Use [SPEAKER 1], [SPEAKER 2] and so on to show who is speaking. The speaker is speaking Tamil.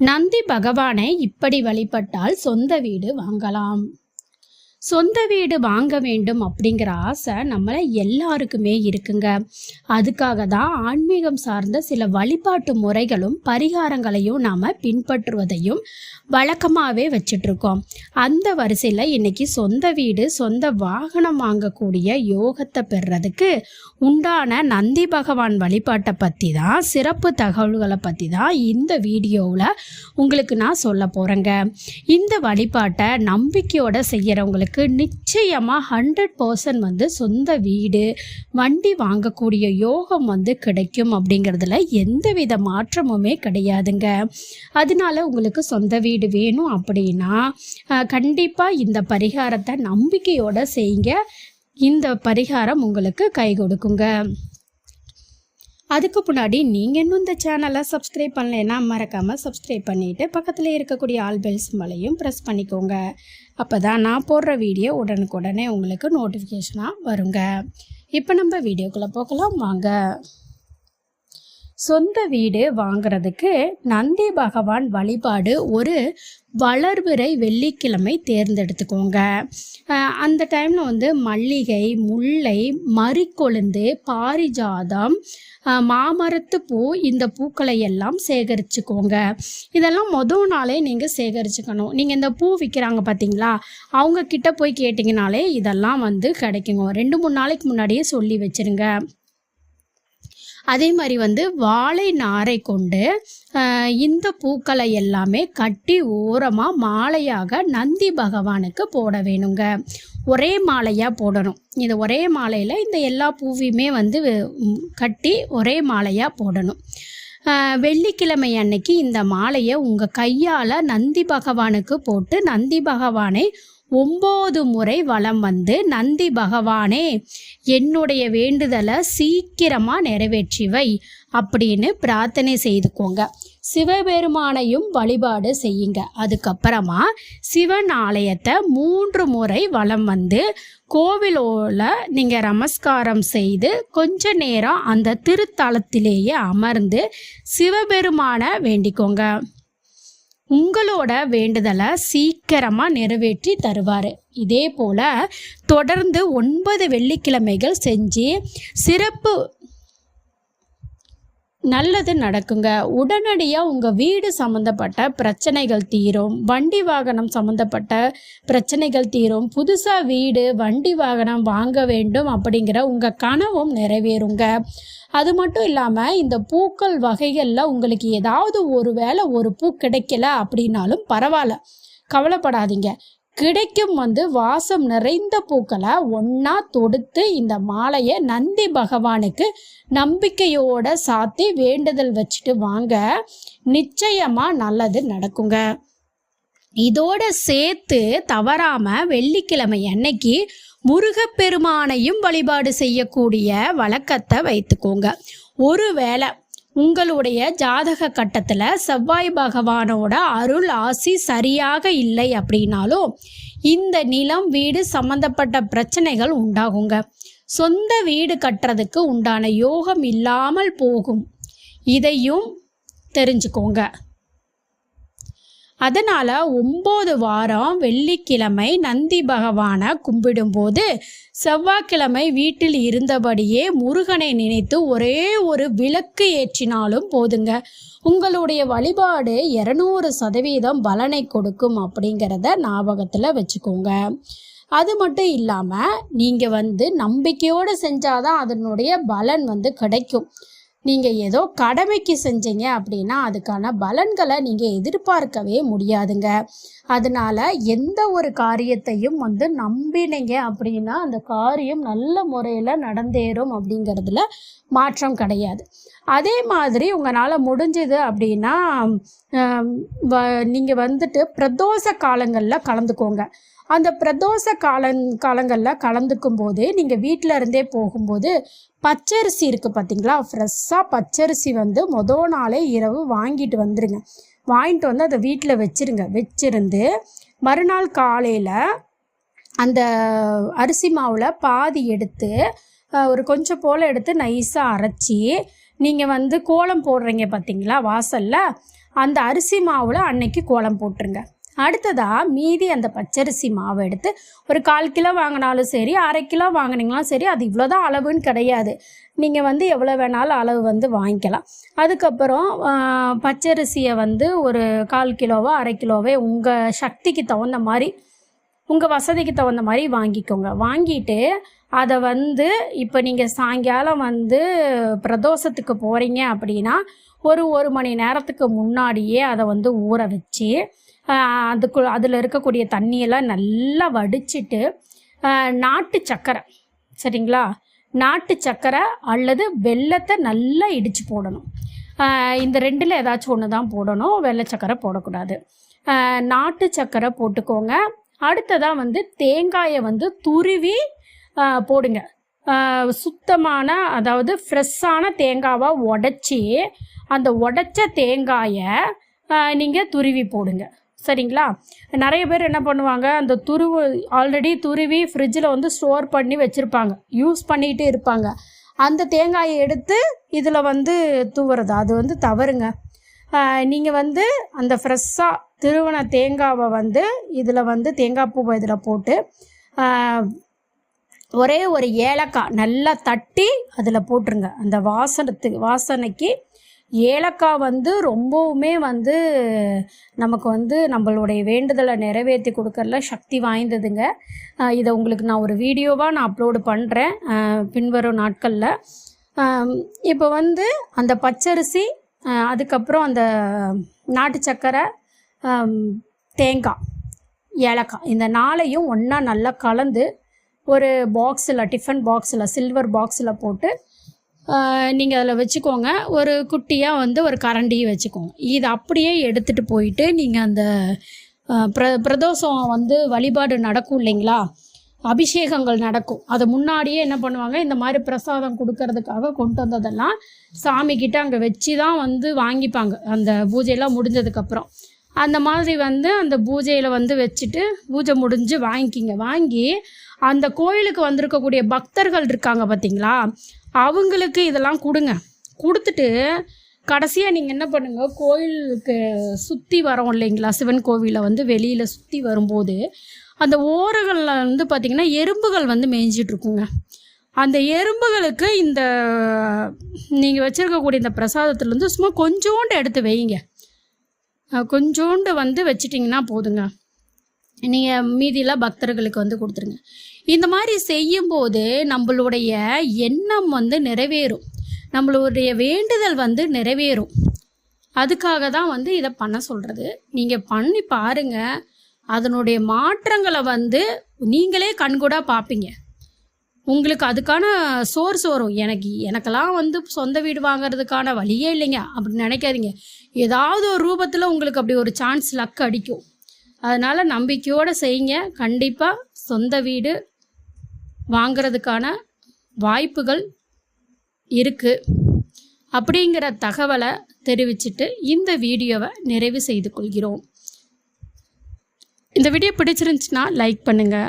[SPEAKER 1] நந்தி பகவானை இப்படி வழிபட்டால் சொந்த வீடு வாங்கலாம். சொந்த வீடு வாங்க வேண்டும் அப்படிங்கிற ஆசை நம்மளை எல்லாருக்குமே இருக்குங்க. அதுக்காக தான் ஆன்மீகம் சார்ந்த சில வழிபாட்டு முறைகளும் பரிகாரங்களையும் நாம் பின்பற்றுவதையும் வழக்கமாகவே வச்சிட்ருக்கோம். அந்த வரிசையில் இன்னைக்கு சொந்த வீடு சொந்த வாகனம் வாங்கக்கூடிய யோகத்தை பெறுறதுக்கு உண்டான நந்தி பகவான் வழிபாட்டை பற்றி தான் சிறப்பு தகவல்களை பற்றி தான் இந்த வீடியோவில் உங்களுக்கு நான் சொல்ல போகிறேங்க இந்த வழிபாட்டை நம்பிக்கையோட செய்கிறவங்களுக்கு நிச்சயமாக ஹண்ட்ரட் பர்சன்ட் வந்து சொந்த வீடு வண்டி வாங்கக்கூடிய யோகம் வந்து கிடைக்கும் அப்படிங்கிறதுல எந்தவித மாற்றமுமே கிடையாதுங்க. அதனால உங்களுக்கு சொந்த வீடு வேணும் அப்படின்னா கண்டிப்பாக இந்த பரிகாரத்தை நம்பிக்கையோடு செய்யுங்க. இந்த பரிகாரம் உங்களுக்கு கை கொடுக்குங்க. அதுக்கு முன்னாடி நீங்கள் இன்னும் இந்த சேனலை சப்ஸ்கிரைப் பண்ணலைன்னா மறக்காமல் சப்ஸ்கிரைப் பண்ணிவிட்டு பக்கத்தில் இருக்கக்கூடிய ஆல் பெல்ஸ் மலையும் ப்ரெஸ் பண்ணிக்கோங்க. அப்போ தான் நான் போடுற வீடியோ உடனுக்குடனே உங்களுக்கு நோட்டிஃபிகேஷனாக வருங்க. இப்போ நம்ம வீடியோக்குள்ளே போகலாம். வாங்க. சொந்த வீடு வாங்குறதுக்கு நந்தி பகவான் வழிபாடு ஒரு வளர்பிறை வெள்ளிக்கிழமை தேர்ந்தெடுத்துக்கோங்க. அந்த டைமில் வந்து மல்லிகை முல்லை மறிக்கொழுந்து பாரிஜாதம் மாமரத்து பூ இந்த பூக்களை எல்லாம் சேகரிச்சுக்கோங்க. இதெல்லாம் மொதல் நாளே நீங்கள் சேகரிச்சுக்கணும். நீங்கள் இந்த பூ விற்கிறாங்க பார்த்தீங்களா அவங்க கிட்ட போய் கேட்டிங்கனாலே இதெல்லாம் வந்து கிடைக்குங்க. ரெண்டு மூணு நாளைக்கு முன்னாடியே சொல்லி வச்சிருங்க. அதே மாதிரி வந்து வாழை நாரை கொண்டு இந்த பூக்களை எல்லாமே கட்டி ஓரமாக மாலையாக நந்தி பகவானுக்கு போட வேணுங்க. ஒரே மாலையாக போடணும். இது ஒரே மாலையில் இந்த எல்லா பூவையுமே வந்து கட்டி ஒரே மாலையாக போடணும். வெள்ளிக்கிழமை அன்னைக்கு இந்த மாலையை உங்கள் கையால் நந்தி பகவானுக்கு போட்டு நந்தி பகவானை ஒம்பது முறை வலம் வந்து நந்தி பகவானே என்னுடைய வேண்டுதலை சீக்கிரமாக நிறைவேற்றி வை அப்படின்னு பிரார்த்தனை செய்துக்கோங்க. சிவபெருமானையும் வழிபாடு செய்யுங்க. அதுக்கப்புறமா சிவன் ஆலயத்தை மூன்று முறை வலம் வந்து கோவிலோல நீங்கள் நமஸ்காரம் செய்து கொஞ்ச நேரம் அந்த திருத்தலத்திலேயே அமர்ந்து சிவபெருமானை வேண்டிக்கோங்க. உங்களோட வேண்டுதலை சீக்கிரமாக நிறைவேற்றி தருவார். இதே போல் தொடர்ந்து ஒன்பது வெள்ளிக்கிழமைகள் செஞ்சு சிறப்பு நல்லது நடக்குங்க. உடனடியாக உங்கள் வீடு சம்மந்தப்பட்ட பிரச்சனைகள் தீரும். வண்டி வாகனம் சம்மந்தப்பட்ட பிரச்சனைகள் தீரும். புதுசாக வீடு வண்டி வாகனம் வாங்க வேண்டும் அப்படிங்கிற உங்கள் கனவும் நிறைவேறுங்க. அது மட்டும் இல்லாமல் இந்த பூக்கள் வகைகளில் உங்களுக்கு ஏதாவது ஒரு வேளை ஒரு பூ கிடைக்கல அப்படின்னாலும் பரவாயில்ல. கவலைப்படாதீங்க. கிடைக்கும் வந்து வாசம் நிறைந்த பூக்களை ஒன்றா தொடுத்து இந்த மாலையை நந்தி பகவானுக்கு நம்பிக்கையோட சாத்தி வேண்டுதல் வச்சுட்டு வாங்க. நிச்சயமாக நல்லது நடக்குங்க. இதோட சேர்த்து தவறாம வெள்ளிக்கிழமை அன்னைக்கு முருகப்பெருமானையும் வழிபாடு செய்யக்கூடிய வழக்கத்தை வைத்துக்கோங்க. ஒருவேளை உங்களுடைய ஜாதக கட்டத்தில் செவ்வாய் பகவானோட அருள் ஆசி சரியாக இல்லை அப்படின்னாலும் இந்த நிலம் வீடு சம்பந்தப்பட்ட பிரச்சனைகள் உண்டாகுங்க. சொந்த வீடு கட்டுறதுக்கு உண்டான யோகம் இல்லாமல் போகும். இதையும் தெரிஞ்சுக்கோங்க. அதனால் ஒம்பது வாரம் வெள்ளிக்கிழமை நந்தி பகவானை கும்பிடும்போது செவ்வாய்க்கிழமை வீட்டில் இருந்தபடியே முருகனை நினைத்து ஒரே ஒரு விளக்கு ஏற்றினாலும் போதுங்க. உங்களுடைய வழிபாடு இரநூறு சதவீதம் பலனை கொடுக்கும் அப்படிங்கிறத ஞாபகத்தில் வச்சுக்கோங்க. அது மட்டும் இல்லாமல் நீங்கள் வந்து நம்பிக்கையோடு செஞ்சாதான் அதனுடைய பலன் வந்து கிடைக்கும். நீங்கள் ஏதோ கடமைக்கு செஞ்சீங்க அப்படின்னா அதுக்கான பலன்களை நீங்கள் எதிர்பார்க்கவே முடியாதுங்க. அதனால எந்த ஒரு காரியத்தையும் வந்து நம்பினீங்க அப்படின்னா அந்த காரியம் நல்ல முறையில் நடந்தேறும் அப்படிங்கிறதுல மாற்றம் கிடையாது. அதே மாதிரி உங்களால் முடிஞ்சது அப்படின்னா நீங்கள் வந்துட்டு பிரதோஷ காலங்களில் கலந்துக்கோங்க. அந்த பிரதோஷ காலங் காலங்களில் கலந்துக்கும் போது நீங்கள் வீட்டில் இருந்தே போகும்போது பச்சரிசி இருக்குது பார்த்தீங்களா ஃப்ரெஷ்ஷாக பச்சரிசி வந்து மொதல் நாளே இரவு வாங்கிட்டு வந்துடுங்க வாங்கிட்டு வந்து அதை வீட்டில் வச்சுருங்க. வச்சிருந்து மறுநாள் காலையில் அந்த அரிசி மாவில் பாதி எடுத்து ஒரு கொஞ்சம் போல் எடுத்து நைஸாக அரைச்சி நீங்கள் வந்து கோலம் போடுறீங்க பார்த்தீங்களா வாசலில் அந்த அரிசி மாவில் அன்னைக்கு கோலம் போட்டுருங்க. அடுத்ததாக மீதி அந்த பச்சரிசி மாவை எடுத்து ஒரு கால் கிலோ வாங்கினாலும் சரி அரை கிலோ வாங்கினீங்களாலும் சரி அது இவ்வளோதான் அளவுன்னு கிடையாது. நீங்கள் வந்து எவ்வளோ வேணாலும் அளவு வந்து வாங்கிக்கலாம். அதுக்கப்புறம் பச்சரிசியை வந்து ஒரு கால் கிலோவோ அரை கிலோவே உங்கள் சக்திக்கு தகுந்த மாதிரி உங்கள் வசதிக்கு தகுந்த மாதிரி வாங்கிக்கோங்க. வாங்கிட்டு அதை வந்து இப்போ நீங்கள் சாயங்காலம் வந்து பிரதோஷத்துக்கு போகிறீங்க அப்படின்னா ஒரு ஒரு மணி நேரத்துக்கு முன்னாடியே அதை வந்து ஊற வச்சு அதுக்கு அதில் இருக்கக்கூடிய தண்ணியெல்லாம் நல்லா வடிச்சிட்டு நாட்டு சக்கரை. சரிங்களா? நாட்டு சக்கரை அல்லது வெல்லத்தை நல்லா இடித்து போடணும். இந்த ரெண்டில் ஏதாச்சும் ஒன்று தான் போடணும். வெள்ளை சக்கரை போடக்கூடாது. நாட்டு சக்கரை போட்டுக்கோங்க. அடுத்ததாக வந்து தேங்காயை வந்து துருவி போடுங்க. சுத்தமான அதாவது ஃப்ரெஷ்ஷான தேங்காவை உடச்சி அந்த உடைச்ச தேங்காயை நீங்கள் துருவி போடுங்க. சரிங்களா? நிறைய பேர் என்ன பண்ணுவாங்க அந்த துருவு ஆல்ரெடி துருவி ஃப்ரிட்ஜில் வந்து ஸ்டோர் பண்ணி வச்சுருப்பாங்க. யூஸ் பண்ணிகிட்டு இருப்பாங்க. அந்த தேங்காயை எடுத்து இதில் வந்து தூவுறது. அது வந்து தவறுங்க. நீங்கள் வந்து அந்த ஃப்ரெஷ்ஷாக திருவன தேங்காவை வந்து இதில் வந்து தேங்காய் பூவை இதில் போட்டு ஒரே ஒரு ஏலக்காய் நல்லா தட்டி அதில் போட்டுருங்க. அந்த வாசனத்துக்கு வாசனைக்கு ஏலக்காய் வந்து ரொம்பவுமே வந்து நமக்கு வந்து நம்மளுடைய வேண்டுதலை நிறைவேற்றி கொடுக்கறதுல சக்தி வாய்ந்ததுங்க. இதை உங்களுக்கு நான் ஒரு வீடியோவாக நான் அப்லோடு பண்ணுறேன் பின்வரும் நாட்களில். இப்போ வந்து அந்த பச்சரிசி அதுக்கப்புறம் அந்த நாட்டு சக்கரை தேங்காய் ஏலக்காய் இந்த நாளையும் ஒன்றா நல்லா கலந்து ஒரு பாக்ஸில் டிஃபன் பாக்ஸில் சில்வர் பாக்ஸில் போட்டு நீங்கள் அதில் வச்சுக்கோங்க. ஒரு குட்டியாக வந்து ஒரு கரண்டியும் வச்சுக்கோங்க. இது அப்படியே எடுத்துகிட்டு போயிட்டு நீங்கள் அந்த பிர பிரதோஷம் வந்து வழிபாடு நடக்கும் இல்லைங்களா? அபிஷேகங்கள் நடக்கும். அது முன்னாடியே என்ன பண்ணுவாங்க? இந்த மாதிரி பிரசாதம் கொடுக்கறதுக்காக கொண்டு வந்ததெல்லாம் சாமிக்கிட்ட அங்கே வச்சு தான் வந்து வாங்கிப்பாங்க. அந்த பூஜையெல்லாம் முடிஞ்சதுக்கப்புறம் அந்த மாதிரி வந்து அந்த பூஜையில் வந்து வச்சுட்டு பூஜை முடிஞ்சு வாங்கிக்கிங்க. வாங்கி அந்த கோயிலுக்கு வந்திருக்கக்கூடிய பக்தர்கள் இருக்காங்க பார்த்தீங்களா அவங்களுக்கு இதெல்லாம் கொடுங்க. கொடுத்துட்டு கடைசியாக நீங்கள் என்ன பண்ணுங்க? கோயிலுக்கு சுற்றி வரோம் இல்லைங்களா? சிவன் கோவிலை வந்து வெளியில் சுற்றி வரும்போது அந்த ஓரங்களில் வந்து பார்த்திங்கன்னா எறும்புகள் வந்து மேய்ஞ்சிட்ருக்குங்க அந்த எறும்புகளுக்கு இந்த நீங்கள் வச்சுருக்கக்கூடிய இந்த பிரசாதத்துலேருந்து சும்மா கொஞ்சோண்டு எடுத்து வைங்க. கொஞ்சோண்டு வந்து வச்சிட்டிங்கன்னா போதுங்க. நீங்கள் மீதியெல்லாம் பக்தர்களுக்கு வந்து கொடுத்துருங்க. இந்த மாதிரி செய்யும்போது நம்மளுடைய எண்ணம் வந்து நிறைவேறும். நம்மளுடைய வேண்டுதல் வந்து நிறைவேறும். அதுக்காக தான் வந்து இதை பண்ண சொல்கிறது நீங்கள் பண்ணி பாருங்கள் அதனுடைய மாற்றங்களை வந்து நீங்களே கண்கூடாக பார்ப்பீங்க உங்களுக்கு அதுக்கான சோர்ஸ் வரும். எனக்கு எனக்கெல்லாம் வந்து சொந்த வீடு வாங்குறதுக்கான வழியே இல்லைங்க. அப்படின்னு நினைக்காதீங்க. ஏதாவது ஒரு ரூபத்தில் உங்களுக்கு அப்படி ஒரு சான்ஸ் லக் அடிக்கும். அதனால் நம்பிக்கையோடு செய்யுங்க. கண்டிப்பாக சொந்த வீடு வாங்கிறதுக்கான வாய்ப்புகள் இருக்குது அப்படிங்கிற தகவலை தெரிவிச்சிட்டு இந்த வீடியோவை நிறைவு செய்து கொள்கிறோம். இந்த வீடியோ பிடிச்சிருந்துச்சுன்னா லைக் பண்ணுங்கள்